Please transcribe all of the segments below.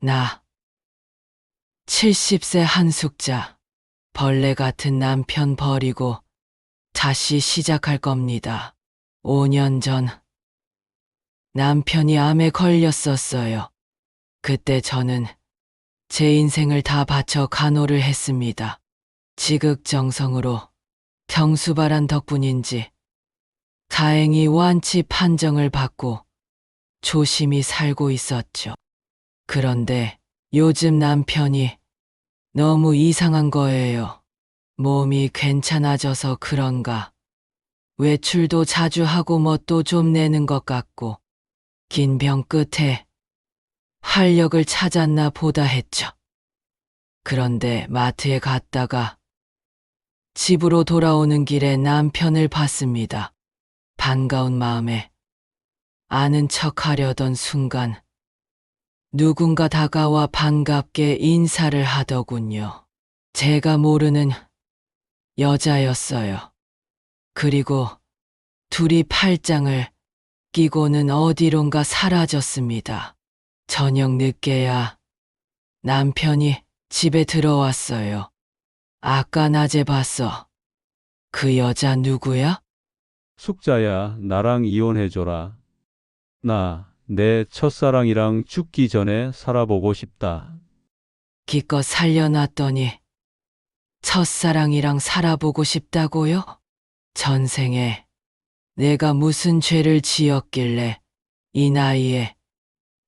나 70세 한숙자 벌레 같은 남편 버리고 다시 시작할 겁니다. 5년 전 남편이 암에 걸렸었어요. 그때 저는 제 인생을 다 바쳐 간호를 했습니다. 지극정성으로 경수발한 덕분인지 다행히 완치 판정을 받고 조심히 살고 있었죠. 그런데 요즘 남편이 너무 이상한 거예요. 몸이 괜찮아져서 그런가. 외출도 자주 하고 멋도 좀 내는 것 같고, 긴 병 끝에 활력을 찾았나 보다 했죠. 그런데 마트에 갔다가 집으로 돌아오는 길에 남편을 봤습니다. 반가운 마음에 아는 척 하려던 순간 누군가 다가와 반갑게 인사를 하더군요. 제가 모르는 여자였어요. 그리고 둘이 팔짱을 끼고는 어디론가 사라졌습니다. 저녁 늦게야 남편이 집에 들어왔어요. 아까 낮에 봤어. 그 여자 누구야? 숙자야, 나랑 이혼해줘라. 나, 내 첫사랑이랑 죽기 전에 살아보고 싶다. 기껏 살려놨더니 첫사랑이랑 살아보고 싶다고요? 전생에 내가 무슨 죄를 지었길래 이 나이에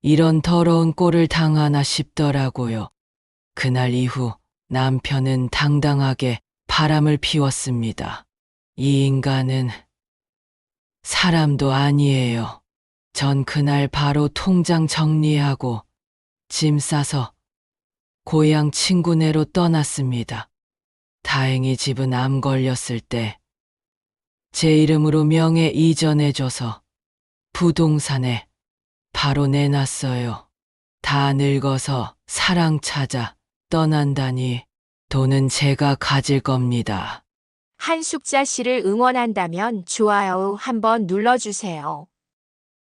이런 더러운 꼴을 당하나 싶더라고요. 그날 이후 남편은 당당하게 바람을 피웠습니다. 이 인간은 사람도 아니에요. 전 그날 바로 통장 정리하고 짐 싸서 고향 친구네로 떠났습니다. 다행히 집은 암 걸렸을 때 제 이름으로 명예 이전해줘서 부동산에 바로 내놨어요. 다 늙어서 사랑 찾아 떠난다니 돈은 제가 가질 겁니다. 한숙자 씨를 응원한다면 좋아요 한번 눌러주세요.